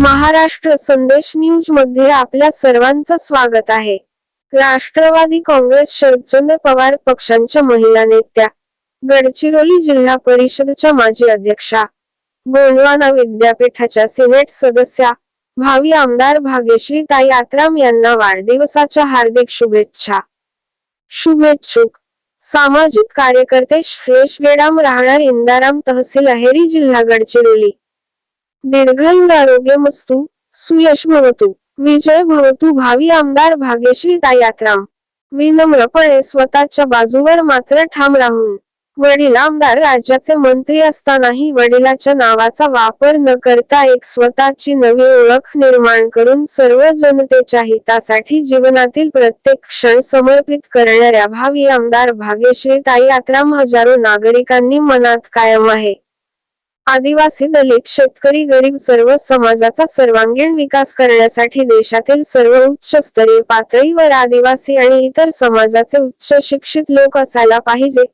महाराष्ट्र संदेश न्यूजमध्ये आपल्या सर्वांचं स्वागत आहे. राष्ट्रवादी काँग्रेस शरदचंद्र पवार पक्षांच्या महिला नेत्या गडचिरोली जिल्हा परिषदच्या माजी अध्यक्षा गोंडवाना विद्यापीठाच्या सिनेट सदस्या भावी आमदार भाग्यश्री ताई आत्राम यांना वाढदिवसाच्या हार्दिक शुभेच्छा. शुभेच्छुक. सामाजिक कार्यकर्ते श्रेष गेडाम राहणार इंदाराम तहसील अहेरी जिल्हा गडचिरोली. दीर्घायुर आरोग्यमस्तु सुयश भवतु विजय भवतु भावी आमदार भाग्यश्री तायात्राम विनम्रपणे स्वतःच्या बाजूवर मात्र ठाम राहून वडील आमदार राज्याचे मंत्री असतानाही वडिलाच्या नावाचा वापर न करता एक स्वतःची नवी ओळख निर्माण करून सर्व जनतेच्या हितासाठी जीवनातील प्रत्येक क्षण समर्पित करणाऱ्या भावी आमदार भाग्यश्री ताई आत्राम हजारो नागरिकांनी मनात कायम आहे. आदिवासी दलित शेतकरी गरीब सर्व समाजाचा सर्वांगीण विकास करण्यासाठी देशातील सर्व उच्च स्तरीय पातळीवर आदिवासी आणि इतर समाजाचे उच्च शिक्षित लोक असायला पाहिजे.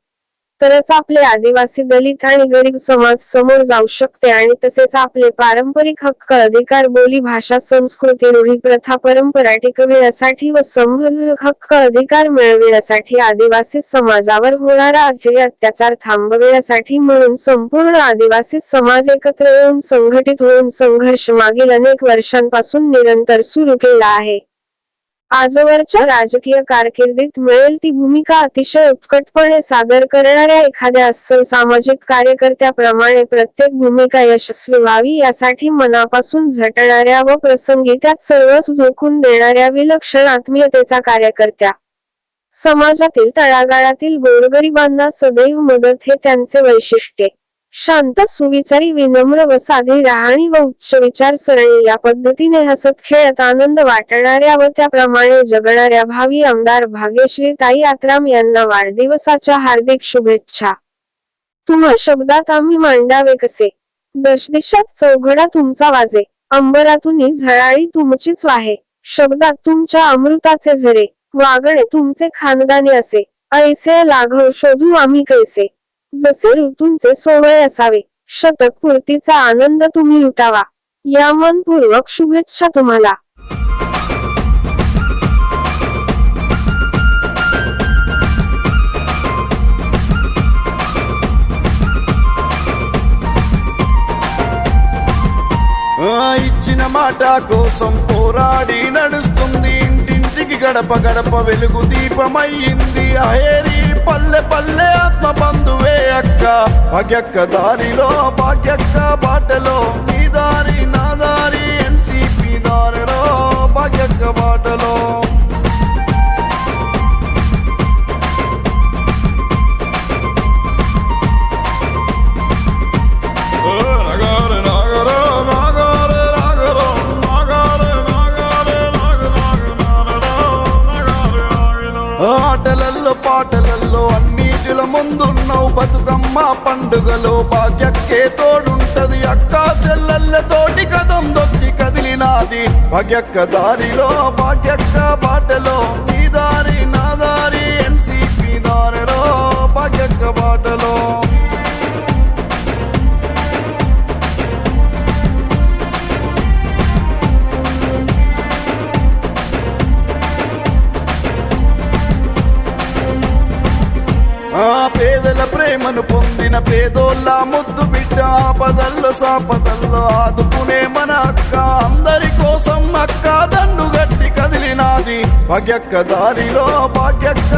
तरच आपले आदिवासी दलित आणि गरीब समाज समोर जाऊ शकते आणि तसेच आपले पारंपरिक हक्क अधिकार बोली भाषा संस्कृती रूढी प्रथा परंपरा टिकविण्यासाठी व संबंध हक्क अधिकार मिळविण्यासाठी आदिवासी समाजावर होणारा अत्याचार थांबविण्यासाठी म्हणून संपूर्ण आदिवासी समाज एकत्र येऊन संघटित होऊन संघर्ष मागील अनेक वर्षांपासून निरंतर सुरू केला आहे. आजवरच्या राजकीय कारकिर्दीत मिळेल ती भूमिका अतिशय उत्कटपणे सादर करणाऱ्या एखाद्या अस्सल सामाजिक कार्यकर्त्याप्रमाणे प्रत्येक भूमिका यशस्वी व्हावी यासाठी मनापासून झटणाऱ्या व प्रसंगी त्यात सर्वच झोकून देणाऱ्या विलक्षण आत्मीयतेचा कार्यकर्त्या. समाजातील तळागाळातील गोरगरिबांना सदैव मदत हे त्यांचे वैशिष्ट्य. शांत सुविचारी विनम्र व साधी राहणी व उच्च विचारसरणी या पद्धतीने हसत खेळत आनंद वाटणाऱ्या व त्याप्रमाणे जगणाऱ्या भावी आमदार भाग्यश्री ताई आत्राम यांना वाढदिवसाच्या हार्दिक शुभेच्छा. तुम्हा शब्दात आम्ही मांडावे कसे? दशदिशात चौघडा तुमचा वाजे. अंबरातून झळाळी तुमचीच वाहे. शब्दात तुमच्या अमृताचे झरे. वागणे तुमचे खानदानी असे. ऐसे लाघव शोधू आम्ही कैसे? जसे ऋतूंचे सोहळे असावे शतक पूर्तीचा आनंद तुम्ही लुटावा या मनपूर्वक शुभेच्छा तुम्हाला ఆ ఇచ్చిన మాట కోసం పోరాడి నడుస్తుంది ఇంటింటికి గడప గడప వెలుగు దీపమయ్యింది అహేరి పల్లె పల్లె ఆత్మ బంధువే అక్క. భాగ్యక్క దారిలో భాగ్యక్క బాటలో నీ దారి నా దారి ఎన్సిపి దారిలో. భాగ్యక్క బాట అన్నిటిలో ముందున్నావు బతుకమ్మ. పండుగలో భాగ్యక్కే తోడుంటది అక్క. చెల్లెళ్ళతోటి కదం దొక్కి కదిలినాది. భాగ్యక్క దారిలో భాగ్యక్క బాటలో నీ దారి నా దారి. ఎన్సిపి దారిలో భాగ్యక్క బాటలో. ఆ పేదల ప్రేమను పొందిన పేదోళ్ళ ముద్దు బిడ్డ ఆపదల్లో సాపదల్లో ఆదుకునే మన అక్క. అందరి కోసం అక్క దండు గట్టి కదిలినాది. భాగ్యక్క దారిలో భాగ్యక్క